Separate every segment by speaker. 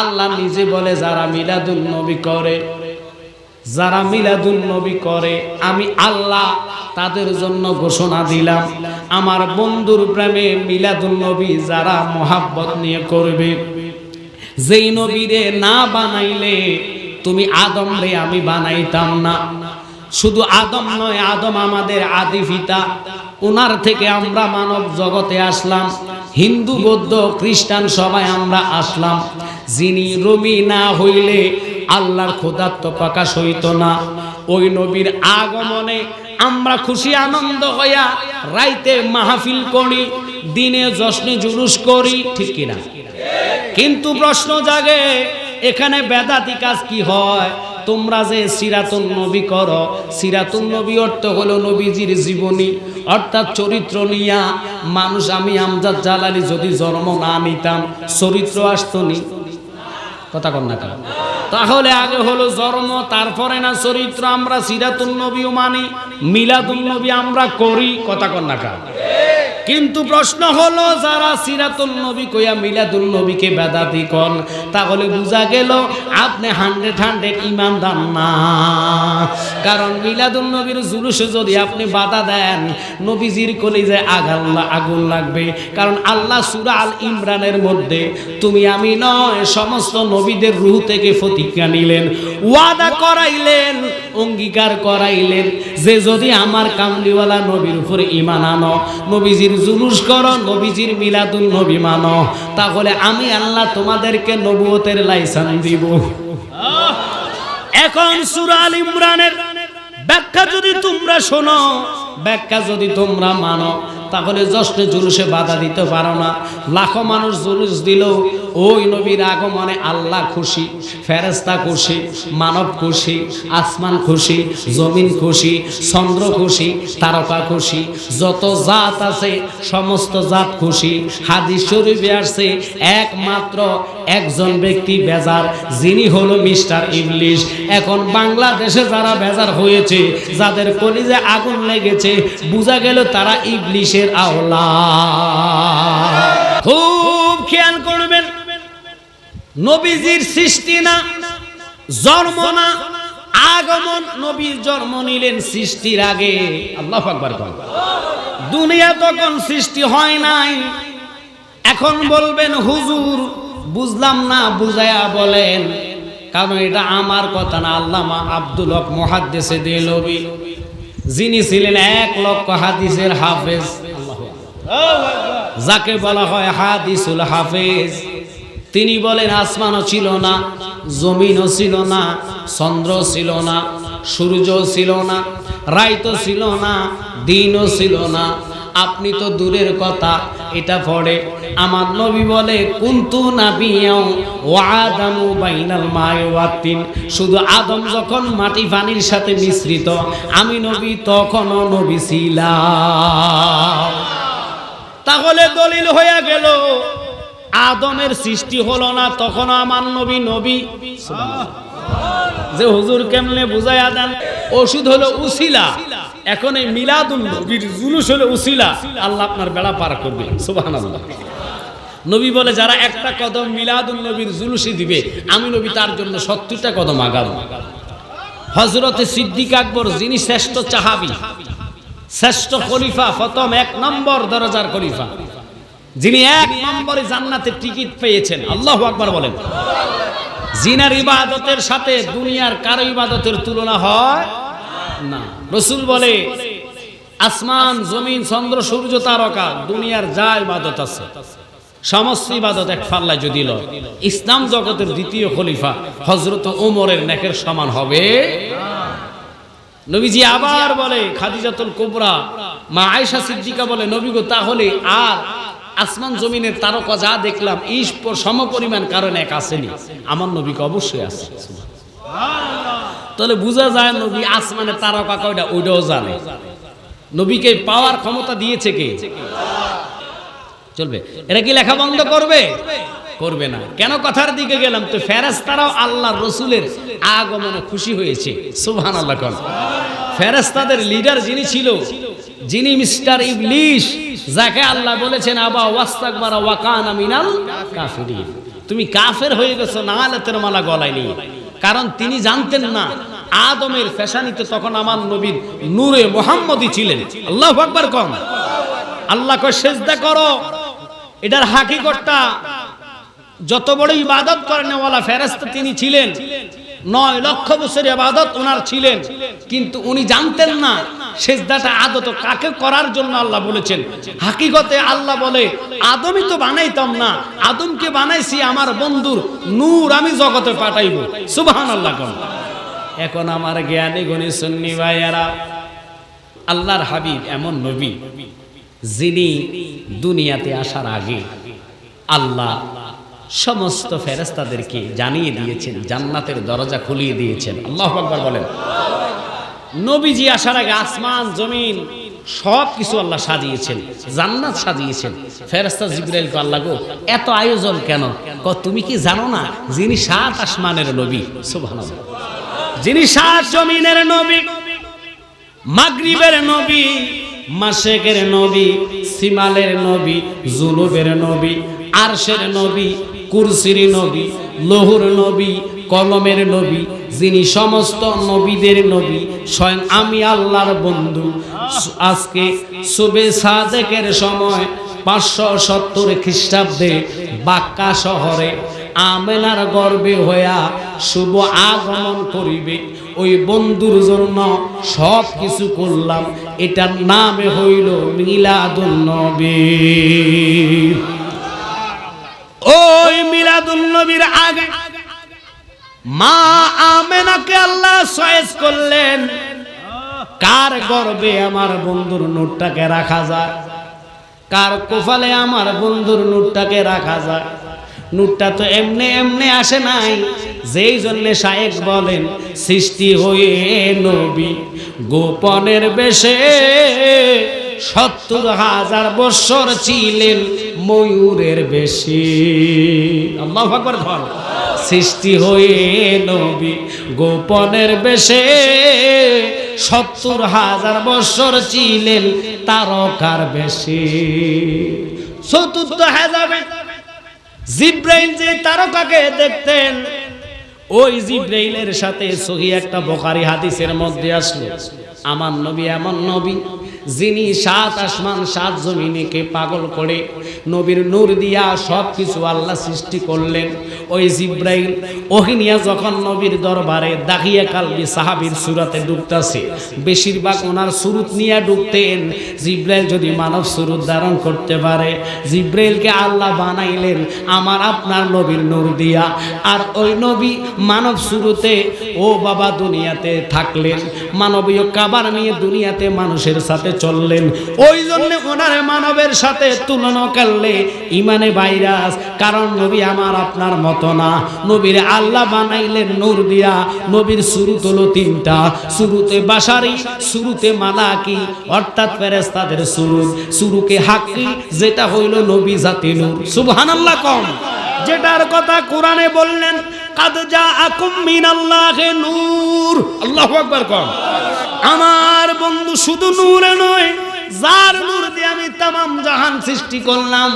Speaker 1: আল্লাহ নিজে বলে, যারা মিলাদুন নবী করে, যারা মিলাদুন নবী করে, আমি আল্লাহ তাদের জন্য ঘোষণা দিলাম, আমার বন্ধুর প্রেমে মিলাদুন নবী যারা মোহাব্বত নিয়ে করবে। যেই নবীরে না বানাইলে তুমি আদম রে আমি বানাইতাম না। শুধু আদম নয়, আদম আমাদের আদি পিতা। ওনার থেকে আমরা মানব জগতে আসলাম। হিন্দু, বৌদ্ধ, খ্রিস্টান সবাই আমরা আসলাম। যিনি রবি না হইলে আল্লাহর ক্ষুধাত্ম প্রকাশ হইত না। ওই নবীর আগমনে আমরা খুশি, আনন্দ হইয়া রাইতে মাহফিল করি, দিনে জশ্নে জুলুস করি, ঠিক কিনা? কিন্তু প্রশ্ন জাগে, এখানে বেদাতি কাজ কি হয়? তোমরা যে সিরাতুন নবী করো, সিরাতুন নবী অর্থ হলো নবীজির জীবনী, অর্থাৎ চরিত্র নিয়া মানুষ আমি আমজাদ জালালি যদি জন্ম না নিতাম, চরিত্র আসতো নি? কথা কন না কেন? তাহলে আগে হলো জন্ম, তারপরে না চরিত্র, আমরা সিরাতুন নবীও মানি, মিলাদুন নবী আমরা করি, কথা কন না কেন? কিন্তু প্রশ্ন হলো, যারা সিরাতুল নবী কইয়া মিলাদুল নবীকে বেদাতি কন, তাহলে বুঝা গেল আপনি হান্ড্রেড হান্ড্রেড ইমানদার না। কারণ মিলাদুল নবীর জুলুসে যদি আপনি বাধা দেন, নবীজির কলিজে আগান আগুন লাগবে। কারণ আল্লাহ সুরা আল ইমরানের মধ্যে, তুমি আমি নয়, সমস্ত নবীদের রুহ থেকে প্রতিজ্ঞা নিলেন, ওয়াদা করাইলেন, অঙ্গীকার করাইলেন। যে যদি আমার কামলিওয়ালা নবীর উপরে ইমান আনো, নবীজির জুলুস করো, নবীজির মিলাদুল নবী মানো। তাহলে আমি আল্লাহ তোমাদেরকে নবুয়তের লাইসেন্স দিব। এখন সুরাল ইমরানের ব্যাখ্যা যদি তোমরা শোনো, ব্যাখ্যা যদি তোমরা মানো তাহলে জশ্নে জুলুসে বাধা দিতে পারো না। লাখো মানুষ জুলুস দিল, ওই নবীর আগমনে আল্লাহ খুশি ফেরেস্তা খুশি, মানব খুশি, আসমান খুশি, জমিন খুশি, চন্দ্র খুশি, তারকা খুশি, যত জাত আছে, সমস্ত জাত খুশি। হাদিস শরীফে আসছে, একমাত্র একজন ব্যক্তি বেজার, যিনি হলো মিস্টার ইংলিশ এখন বাংলাদেশে যারা বেজার হয়েছে, যাদের কলিজে আগুন লেগেছে, বোঝা গেল তারা ইংলিশের আওলা খুব খেয়াল করবেন, নবীজির সৃষ্টি না, জন্ম না, আগমন, নবীর জন্ম নিলেন সৃষ্টির আগে। আল্লাহ আকবার কন দুনিয়া তখন সৃষ্টি হয় নাই। এখন বলবেন, হুজুর, বুঝলাম না, বুঝায়া বলেন। কারণ এটা আমার কথা না, আল্লামা আব্দুল হক মহাদ্দেশে দিলবি। যিনি ছিলেন এক লক্ষ হাদিসের হাফেজ। যাকে বলা হয় হাদিসুল হাফেজ, তিনি বলেন, আসমানও ছিল না, জমিনও ছিল না চন্দ্র ছিল না সূর্য ছিল না রাইতো ছিল না, দিনও ছিল না। আপনি তো দূরের কথা, এটা পড়ে। আমার নবী বলে, কুন্তু নাবিয়াও ও আদামু বাইনাল মায় ওয়াতিন শুধু আদম যখন মাটি পানির সাথে মিশ্রিত, আমি নবী তখনও নবী ছিলাম। তাহলে দলিল হয়ে গেল, আদমের সৃষ্টি হলো না, তখন আমার নবী নবী। যে হুজুর কেমনে বুঝাইয়া দেন, ওষুধ হলো উসিলা, এখন এই মিলাদুল নবীর জুলুস হলো উসিলা, আল্লাহ আপনার বেড়া পার করবে, সুবহানাল্লাহ। নবী বলে, যারা একটা কদম মিলাদুল নবীর জুলুসি দিবে, আমি নবী তার জন্য সত্তরটা কদম আগাবো হজরতে সিদ্দিক আকবর, যিনি শ্রেষ্ঠ চাহাবি শ্রেষ্ঠ খলিফা, প্রথম এক নম্বর দরজার খলিফা। যিনি এক নম্বরে জান্নাতের টিকিট পেয়েছেন। আল্লাহ আকবার বলেন। জিনার ইবাদতের সাথে দুনিয়ার কারও ইবাদতের তুলনা হয় না। রসুল বলে, আসমান, জমিন, চন্দ্র, সূর্য, তারকা, দুনিয়ার যা ইবাদত আছে, সমস্ত ইবাদত এক পাল্লায় যদি ইসলাম জগতের দ্বিতীয় খলিফা হজরত ওমরের নেকের সমান হবে নবীজি আবার বলে, খাদিজাতুল কোবরা। মা আয়েশা সিদ্দিকা বলে, নবী গো, তাহলে আর আসমান জমিনের তারকা যা দেখলাম, ইস সম পরিমাণ কারণ এক আসেনি। আমার নবীকে অবশ্যই আছে। তাহলে বোঝা যায় নবী আসমানের তারকা কয়টা? ওইটাও জানে। নবীকে পাওয়ার ক্ষমতা দিয়েছে কে? চলবে। এরা কি লেখা বন্ধ করবে? করবে না। কেন কথার দিকে গেলাম? তো ফেরেস্তারাও আল্লাহ রসুলের আগমনে খুশি হয়েছে। সুবহান আল্লাহ ফেরেস্তাদের লিডার যিনি ছিল, যিনি মিস্টার ইবলিশ, যাকে আল্লাহ বলেছেন, আবা ওয়াস্তাকবারা ওয়াকানা মিনাল কাফিরিন। তুমি কাফের হয়ে গেছো, না আলাতের মালা গলায় নিয়ে কারণ তিনি জানতেন না, আদমের ফ্যাশানিতে তখন আমার নবীর নূরে মোহাম্মদই ছিলেন। আল্লাহ আকবার কম। আল্লাহ কয়, সেজদা করো। এটার হাকিকতটা, যত বড় ইবাদত করেন ওয়ালা ফেরেস্তা তিনি ছিলেন নয় লক্ষ বছর ইবাদত ওনার ছিলেন। কিন্তু উনি জানতেন না সেজদাটা আদত কাকে করার জন্য আল্লাহ বলেছেন। হাকিকতে আল্লাহ বলে, আদমই তো বানাইতাম না, আদমকে বানাইছি আমার বন্ধুর নূর আমি জগতে পাঠাইব। সুবহান আল্লাহ এখন আমার জ্ঞানী গণি সুন্নি ভাইয়ারা, আল্লাহর হাবিব এমন নবী, যিনি দুনিয়াতে আসার আগে আল্লাহ সমস্ত ফেরেস্তাদেরকে জানিয়ে দিয়েছেন, জান্নাতের দরজা খুলিয়ে দিয়েছেন। আল্লাহ আকবার বলেন। নবীজি আসার আগে আসমান, জমিন সব কিছু আল্লাহ সাজিয়েছেন, জান্নাত সাজিয়েছেন। ফেরেস্তা জিব্রাইল আল্লাহ গো, এত আয়োজন কেন? ক তুমি কি জানো না যিনি সাত আসমানের নবী? সুবহানাল্লাহ। যিনি সাত জমিনের নবী, মাগরিবের নবী মাসেকের নবী, সিমালের নবী জুনুবের নবী আরশের নবী, কুরসির নবী, লোহুর নবী, কলমের নবী, যিনি সমস্ত নবীদের নবী, স্বয়ং আমি আল্লাহর বন্ধু। আজকে সুবে সাদেকের সময় পাঁচশো সত্তর খ্রিস্টাব্দে বাক্কা শহরে আমেনার গর্বে হইয়া শুভ আগমন করিবে। ওই বন্ধুর জন্য সব কিছু করলাম। এটার নামে হইল মিলাদুন নবী। নবীর আগে। মা আমেনাকে আল্লাহ চয়েস করলেন, কার গর্বে আমার বন্ধুর নোটটাকে রাখা যায়? কার কোফালে আমার বন্ধুর নোটটাকে রাখা যায়? নুটটা তো এমনি এমনি আসে নাই। যেই জন্য শায়েক বলেন, সৃষ্টি হয়ে নবী গোপনের বেশে সত্তর হাজার বৎসর ছিলেন ময়ূরের বেশি। সৃষ্টি হয়ে নবী গোপনের বেশে সত্তর হাজার বৎসর ছিলেন তারকার বেশি। চতুর্থ হাজাবে জিব্রাইল যে তারকাকে দেখতেন, ওই জিব্রাইলের সাথে সহি একটা বোখারি হাদিসের মধ্যে আসলো, আমার নবী এমন নবী যিনি সাত আসমান, সাত জমিনেকে পাগল করে নবীর নূর দিয়া সব কিছু আল্লাহ সৃষ্টি করলেন। ওই জিব্রাইল, ওহিনিয়া যখন নবীর দরবারে দাহিয়া কালবি সাহাবির সুরাতে ডুবতাছে, বেশিরভাগ ওনার সুরুত নিয়ে ডুবতেন। জিব্রাইল যদি মানব সুরুত ধারণ করতে পারে, জিব্রাইলকে আল্লাহ বানাইলেন আমার আপনার নবীর নূর দিয়া। আর ওই নবী মানব শুরুতে ও বাবা দুনিয়াতে থাকলেন। মানবীয় কাবার নিয়ে দুনিয়াতে মানুষের সাথে চললেন। ওই জন্য ওনার মানবের সাথে তুলনা করলে ইমানে ভাইরাস, কারণ নবী আমার আপনার মতো না। নবীর আল্লাহ বানাইলেন নূর দিয়া, নবীর শুরু হলো তিনটা। শুরুতে বাসারি শুরুতে মালাকি, অর্থাৎ ফেরেস্তাদের শুরু শুরুকে হাকি যেটা হইল নবী জাতি নূর। সুবহানাল্লাহ কম। যেটার কথা কোরআনে বললেন কাদ আমার বন্ধু শুধু নূরে নয়, যার নূর দিয়ে আমি তাম জাহান সৃষ্টি করলাম।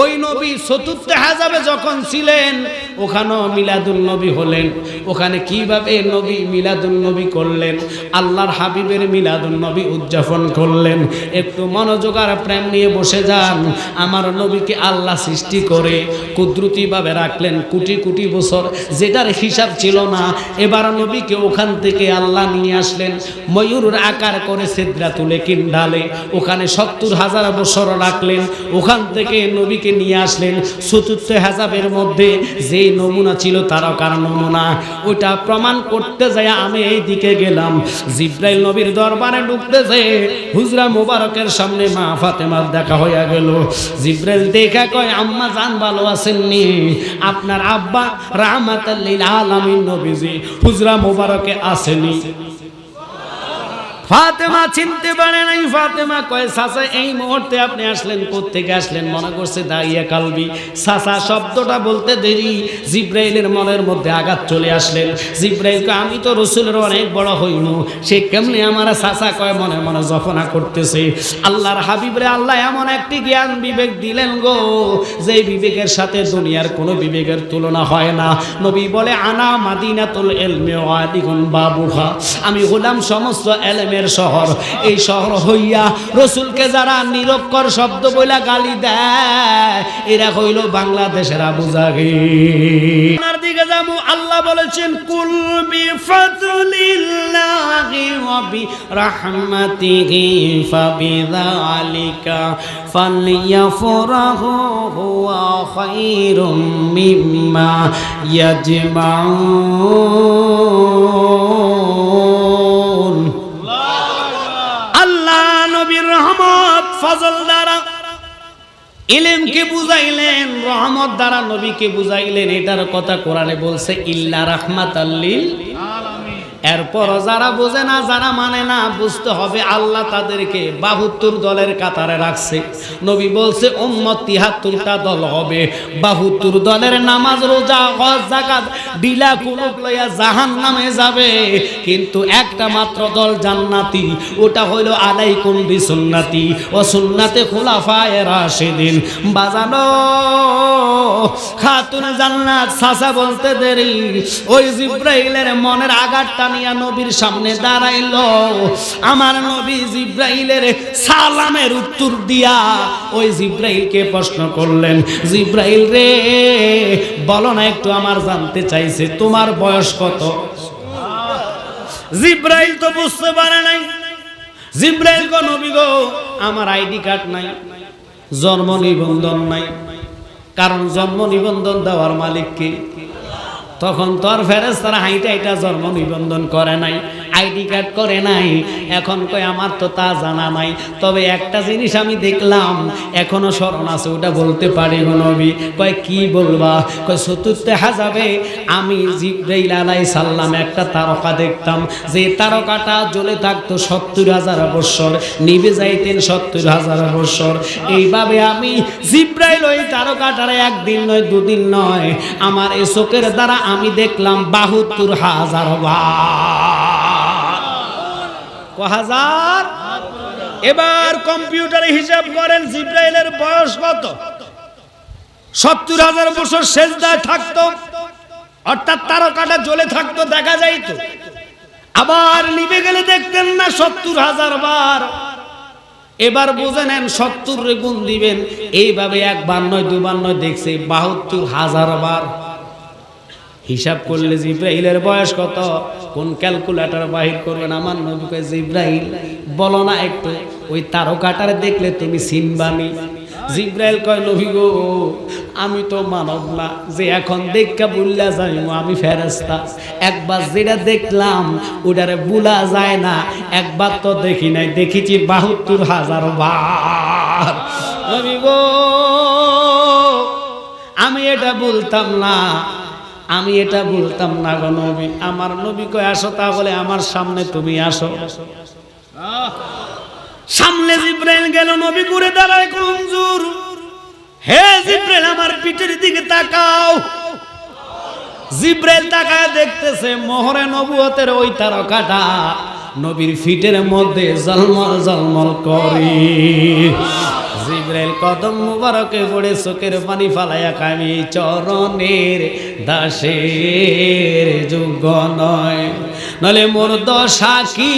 Speaker 1: ওই নবী চতুর্থ হাজাবে যখন ছিলেন, ওখানেও মিলাদুল নবী হলেন। ওখানে কীভাবে নবী মিলাদুল নবী করলেন? আল্লাহর হাবিবের মিলাদুল নবী উদযাপন করলেন। একটু মনোযোগ আর প্রেম নিয়ে বসে যান। আমার নবীকে আল্লাহ সৃষ্টি করে কুদরতিভাবে রাখলেন কোটি কোটি বছর। যেটার হিসাব ছিল না। এবার নবীকে ওখান থেকে আল্লাহ নিয়ে আসলেন। ময়ূরের আকার করে সেদ্রা তুলে কিন্ডালে ওখানে সত্তর হাজার বছর রাখলেন। ওখান থেকে নবীকে নিয়ে আসলেন। চতুর্থ হাজাবের মধ্যে যেই নমুনা ছিল তারকার নমুনা? ওটা প্রমাণ করতে যায় আমি এই দিকে গেলাম। জিব্রাইল নবীর দরবারে ঢুকতে যে হুজরা মোবারকের সামনে মা ফাতেমার দেখা হইয়া গেল। জিব্রাইল দেখা কয়, আম্মা, জান ভালো আছেননি? আপনার আব্বা রাহমাতাল্লিল আলামিন নবীজি হুজরা মোবারকে আসেনি। ফাতেমা চিনতে পারে নাই। ফাতেমা কয় সাসা এই মুহূর্তে আপনি আসলেন থেকে আসলেন? মনে করছে, দাঁড়িয়ে কালবি। সাসা শব্দটা বলতে দেরি। জিব্রাইলের মনের মধ্যে আঘাত চলে আসলেন। জিব্রাইলকে আমি তো রসুলের অনেক বড় হইনু। সে কেমনি আমার সাসা কয়, মনে মনে জফনা করতেছে? আল্লাহর হাবিবরে আল্লাহ এমন একটি জ্ঞান বিবেক দিলেন গো যে বিবেকের সাথে দুনিয়ার কোনো বিবেকের তুলনা হয় না। নবী বলে, আনা মাদিনাতুল এলমে ওয়াদিগুন বাবুহা। আমি হলাম সমস্ত এলেমের শহর। এই শহর হইয়া রসুলকে যারা নিরক্ষর শব্দ বইলা গালি দেয়, এরা হইল বাংলাদেশের আবু জাহির দিকে যাব, আল্লাহ বলেছেন, কুল বিফাতুলিল্লাহি ওয়া বিরাহমাতিহি ফাবিযালিকা ফালইয়াফরাহু হুয়া খায়রুম মিম্মা ইয়াজমাউন। ফজল দ্বারা। ইলেমকে বুঝাইলেন, রহমত দ্বারা নবীকে বুঝাইলেন, এটার কথা কোরআনে বলছে, ইল্লা রাহমাত আল্লিল এরপর যারা বোঝে না, যারা মানে না, বুঝতে হবে আল্লাহ তাদেরকে বাহুত্তর দলের কাতারে রাখছে। নবী বলছে তিহাত্তরটা দল হবে। বাহুত্তর দলের নামাজ, রোজা ডিলা লইয়া জাহান নামে যাবে। কিন্তু একটা মাত্র দল জান্নাতি, ওটা হইল আলাইকুম বিসুন্নাতি। ও সুন্নাতে খোলাফায়ে রাশিদিন। বাজানো, খাতুন জান্নাত, সাসা বলতে দেরি। ওই জিব্রাইলের মনের আঘাতটা নিয়া নবীর সামনে দাঁড়াইলো। আমার নবী জিব্রাইলের সালামের উত্তর দিয়া ওই জিব্রাইলকে প্রশ্ন করলেন, জিব্রাইল রে, বলো না একটু আমার জানতে চাইছে, তোমার বয়স কত? জিব্রাইল তো বুঝতে পারে নাই। জিব্রাইল গো নবী গো, আমার আইডি কার্ড নাই, জন্ম নিবন্ধন নাই, কারণ জন্ম নিবন্ধন দেওয়ার মালিক কে? তখন তোর ফেরেস তারা হাইটা হাইটা জন্ম নিবন্ধন করে নাই। আইডি কার্ড করে নাই। এখন কই আমার তো তা জানা নাই। তবে একটা জিনিস আমি দেখলাম, এখনও স্মরণ আছে, ওটা বলতে পারি নবী। কয়, কি বলবা? কয়, চতুর্থে হাজাবে আমি জিব্রাইল আলাই সাল্লাম একটা তারকা দেখতাম। যে তারকাটা জ্বলে থাকতো সত্তর হাজার বৎসর নিবে যাইতেন সত্তর হাজার বৎসর। এইভাবে আমি জিব্রাইল ওই তারকাটারে একদিন নয়, দুদিন নয়, আমার এই চোখের দ্বারা আমি দেখলাম বাহাত্তর হাজার বার ক হাজার এবার কম্পিউটারে হিসাব করেন জিব্রাইলের বয়স কত? সত্তর হাজার বছর শেষদায় থাকতো, অর্থাৎ তারকাটা জ্বলে থাকতো, দেখা যাইতো। আবার নিভে গেলে দেখতেন না সত্তর হাজার বার। এবার বুঝে নেন সত্তর গুণ দিবেন, এইভাবে একবার নয়, দুবার নয়, দেখছে বাহাত্তর হাজার বার। হিসাব করলে জিব্রাইলের বয়স কত? কোন ক্যালকুলেটর বাহির করবেন? আমার নবী কয় জিব্রাইল বলো না একটু, ওই তারকাটার দেখলে তুমি চিনবানি জিব্রাইল কয়, নবী গো, আমি তো মানব না, যে এখন দেখা বুল্লা যাইমু, আমি ফেরেস্তা একবার যেটা দেখলাম, ওটারে বুলা যায় না, একবার তো দেখি নাই, দেখেছি বাহাত্তর হাজার বার। নবী গো, আমি এটা বলতাম না আমি এটা বলতাম না গো নবী। আমার নবী কয়, আসো তাহলে আমার সামনে তুমি আসো। সামনে জিব্রাইল গেল নবী ঘুরে দাঁড়ায় কমজোর হে জিব্রাইল, আমার পিঠের দিকে তাকাও। জিব্রাইল তাকায় দেখতেছে মোহরে নবুয়তের ওই তারকাটা নবীর ফিটের মধ্যে জলমল জলমল করে। জিব্রাইল কদম মুবারকে পড়ে চোখের পানি ফালাইয়া কামি চরণের দাসের যোগ্য নয়। নলে মোর দশা কি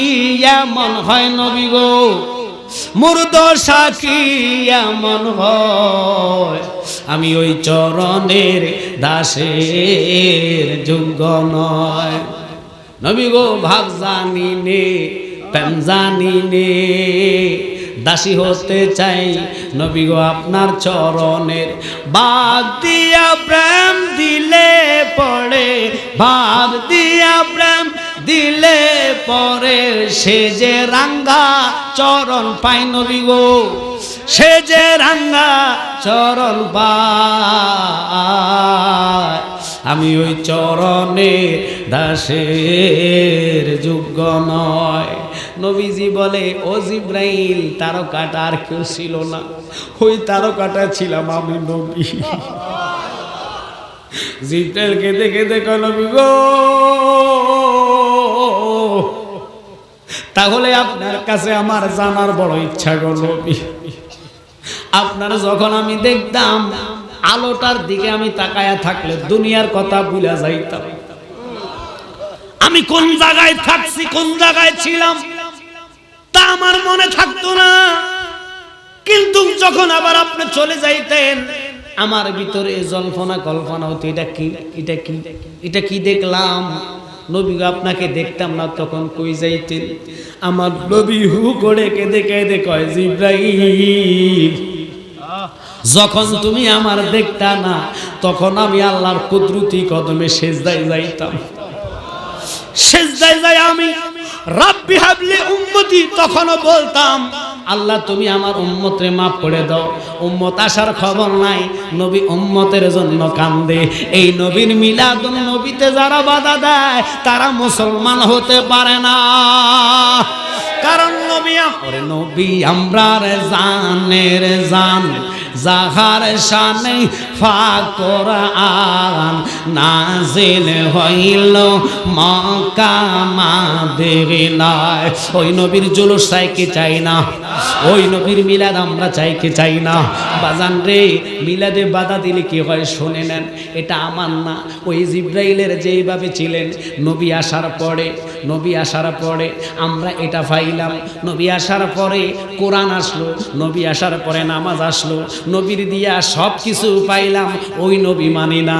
Speaker 1: এমন হয় নবী গো? মোর দশা কি এমন হয়? আমি ওই চরণের দাসের যোগ্য নয়। নবী গো ভাব জানি নে, প্রেম জানি নে দাসী হতে চাই। নবী গো, আপনার চরণের বাদ দিয়া প্রেম দিলে পড়ে। ভাব দিয়া প্রেম দিলে পরে সে যে রাঙ্গা চরণ পাই নবী গো, সে যে রাঙ্গা চরণ পায়। আমি ওই চরণে দাসের যোগ্য নয়। নবীজি বলে, ও জিব্রাইল, তারকাটা আর কেউ ছিল না। ওই তারকাটা ছিলাম আমি নবী। জিব্রাইল কেঁদে কেঁদে কয় নবী গো। তাহলে আপনার কাছে আমার জানার বড় ইচ্ছা গো নবী। আপনার যখন আমি দেখতাম, আলোটার দিকে আমি তাকায়া থাকলে দুনিয়ার কথা ভুলা যাইতাম। আমি কোন জায়গায় থাকছি, কোন জায়গায় ছিলাম? তা আমার মনে থাকতো না। কিন্তু যখন আবার আপনি চলে যাইতেন, আমার ভিতরে জল্পনা কল্পনা হতো, এটা কি? এটা কি? এটা কি দেখলাম? নবী আপনাকে দেখতাম না, তখন কই যাইতেন? আমার নবী হু করে কেঁদে কেঁদে কয়, জিব্রাইল, যখন তুমি আমার দেখতা না, তখন আমি আল্লাহর কুদরতি কদমে সেজদায় যাইতাম। সেজদায় যাই আমি রাব্বি হাবলি উম্মতি, তখনও বলতাম, আল্লাহ তুমি আমার উম্মতরে মাফ করে দাও। উম্মত আসার খবর নাই, নবী উম্মতের জন্য কান্দে। এই নবীর মিলাদুন নবীতে যারা বাধা দেয়, তারা মুসলমান হতে পারে না। কারণ নবী নবী আমরা জানের জান। জাহার শানে ফাকর আন নাজিল হইল, মক্কা মাদিনায় ওই নবীর জুলুস চাইকে চাই না? ওই নবীর মিলাদ আমরা চাইকে চাই না? বাজান রে, মিলাদে বাধা দিলে কি হয় শুনে নেন। এটা আমার না। ওই জিব্রাইলের যেইভাবে ছিলেন, নবী আসার পরে, নবী আসার পরে আমরা এটা পাইলাম। নবী আসার পরে কোরআন আসলো, নবী আসার পরে নামাজ আসলো নবীর দিয়া সব কিছু পাইলাম ওই নবী মানি না।